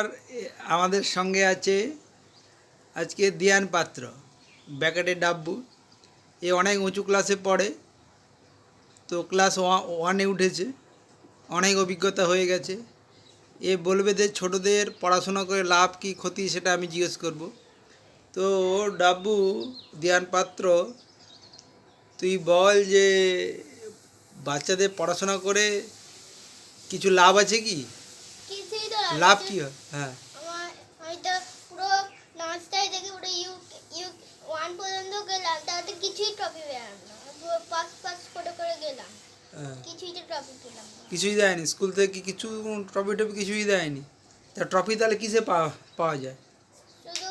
আর আমাদের সঙ্গে আছে আজকে দিয়ান পাত্র ব্যাকেটের ডাব্বু। এ অনেক উঁচু ক্লাসে পড়ে, তো ক্লাস ওয়ানে উঠেছে, অনেক অভিজ্ঞতা হয়ে গেছে। এ বলবে যে ছোটোদের পড়াশোনা করে লাভ কি, ক্ষতি সেটা আমি জিজ্ঞেস করব। তো ডাব্বু, দিয়ান পাত্র, তুই বল যে বাচ্চাদের পড়াশোনা করে কিছু লাভ আছে কি? লাভ। কি হয়? হ্যাঁ। আমি তো পুরো নাচটাই দেখে পুরো ইউ ইউ ওয়ান পর্যন্ত গেলাম তাতে কিছুই ট্রফি পেলাম না। পুরো পাস পাস করে করে গেলাম। হ্যাঁ। কিছুই তো ট্রফি পেলাম কিছুই দেয়নি। স্কুল থেকে কিছু ট্রফি টফি কিছুই দেয়নি? তা ট্রফি তাহলে কিসে পাওয়া পাওয়া যায়? শুধু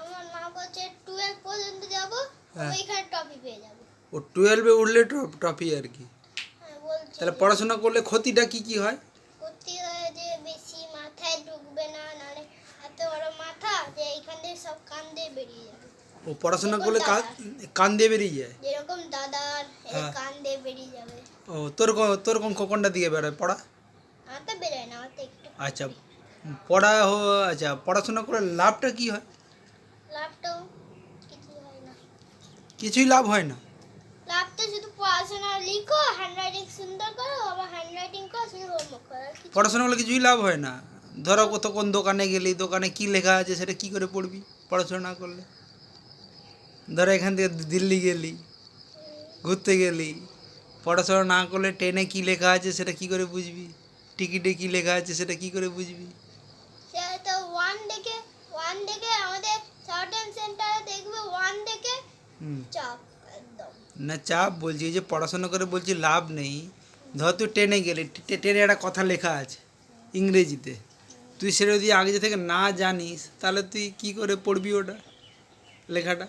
আমার মা বলছে টুয়েলভ পর্যন্ত যাব হ্যাঁ। ওইখানে ট্রফি পেয়ে যাব। ও টুয়েলভে উঠলে ট্রফি আর কি। হ্যাঁ তাহলে পড়াশোনা করলে ক্ষতিটা কি কি হয়? সব কান দিয়ে বেরিয়ে যাবে ও পড়াশোনা করলে কা- কান দিয়ে বেরিয়ে যায় যেরকম দাদার এই হ্যাঁ। কান দিয়ে বেরিয়ে যাবে ও তোর ক- তোর কোন কোনটা দিকে বেরোয় পড়া আমার তো বেরোয় না আমার তো একটু আচ্ছা পড়া হ- আচ্ছা পড়াশোনা করে লাভটা কি হয় লাভটাও কিছু হয় না কিছুই লাভ হয় না লাভটা শুধু পড়াশোনা লিখো হ্যান্ডরাইটিং সুন্দর করো আবার হ্যান্ডরাইটিং করো শুধু হোমওয়ার্ক করো আর কিছু পড়াশোনা করলে কিছুই লাভ হয় না ধরো কত কোন দোকানে গেলি দোকানে কি লেখা আছে সেটা কি করে পড়বি? পড়াশোনা না করলে। ধরো এখান থেকে দিল্লি গেলি ঘুরতে গেলি পড়াশোনা না করলে ট্রেনে কি লেখা আছে সেটা কি করে বুঝবি? টিকিটে কি লেখা আছে সেটা কি করে বুঝবি? তো ওয়ান ওয়ান দেখে আমাদের সাউথ সেন্টারে দেখবে ওয়ান দেখে হুম। চাপ না চাপ বলছি যে পড়াশোনা করে বলছি লাভ নেই। ধর তুই ট্রেনে গেলি ট্রেনে একটা কথা লেখা আছে ইংরেজিতে। তুই সেটা যদি আগে থেকে না জানিস তাহলে তুই কি করে পড়বি ওটা লেখাটা?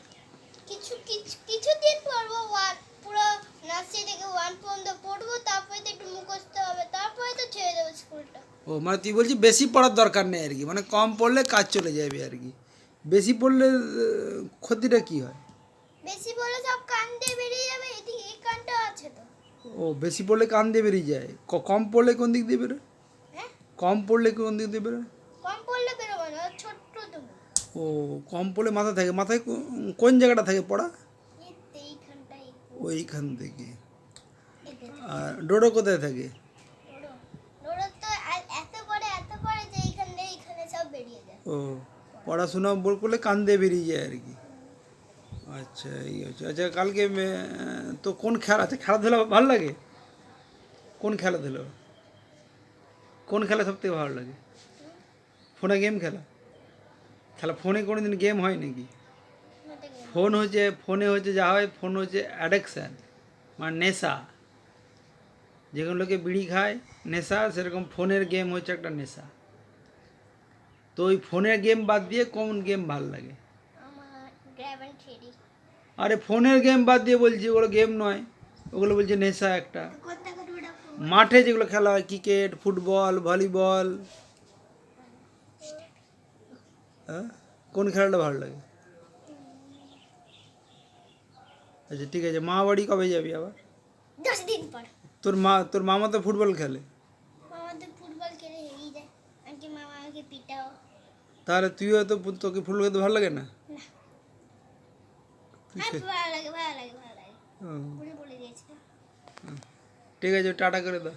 কিছু কিছু কিছুদিন পড়ব ওয়ান পুরো নার্সারি থেকে ওয়ান পর্যন্ত পড়ব তারপরে তো একটু মুখস্থ হবে তারপরে তো ছেড়ে দেবো স্কুলটা। ও মানে তুই বলছি বেশি পড়ার দরকার নেই আর কি মানে কম পড়লে কাজ চলে যাবে আর কি। বেশি পড়লে ক্ষতিটা কি হয়? বেশি বলে সব কান দিয়ে বেরিয়ে যাবে এদিকে এই কানটা আছে তো। ও বেশি পড়লে কান দিয়ে বেরিয়ে যায় কম পড়লে কোন দিক দিয়ে বেরোয়? কম পড়লে কোন দিক দিয়ে বেরোয় কম পড়লে বেরোবো না ছোট্ট ও কম পড়লে মাথা থাকে মাথায় কোন জায়গাটা থাকে পড়া? ওইখান থেকে। আর ডোডো কোথায় থাকে? ও পড়াশোনা বল করলে কান দিয়ে বেরিয়ে যায় আর কি। আচ্ছা এই হচ্ছে। আচ্ছা কালকে তো কোন খেলা আছে? খেলাধুলা ভালো লাগে? কোন খেলাধুলা? কোন খেলা সব থেকে ভালো লাগে? ফোনে গেম খেলা? খেলা ফোনে কোনো দিন গেম হয় নাকি? ফোন হচ্ছে ফোনে হচ্ছে যা হয় ফোন হচ্ছে অ্যাডিকশান মানে নেশা। যেগুলো লোকে বিড়ি খায় নেশা সেরকম ফোনের গেম হচ্ছে একটা নেশা। তো ওই ফোনের গেম বাদ দিয়ে কোন গেম ভালো লাগে? আরে ফোনের গেম বাদ দিয়ে বলছি ওগুলো গেম নয়। ওগুলো বলছে নেশা একটা। মাঠে যেগুলো খেলা হয় ক্রিকেট ফুটবল ভলিবল। হ্যাঁ? কোন খেলাটা ভালো লাগে? আচ্ছা ঠিক আছে মা বাড়ি কবে যাবি আবার? দশ দিন পর। তোর মা তোর মামা তো ফুটবল খেলে। তাহলে তুইও তো তোকে ফুটবল খেলতে ভালো লাগে না? ভালো লাগে ভালো লাগে ভালো লাগে। ও, বলে বলে দিয়েছিল ঠিক আছে টাটা করে দাও।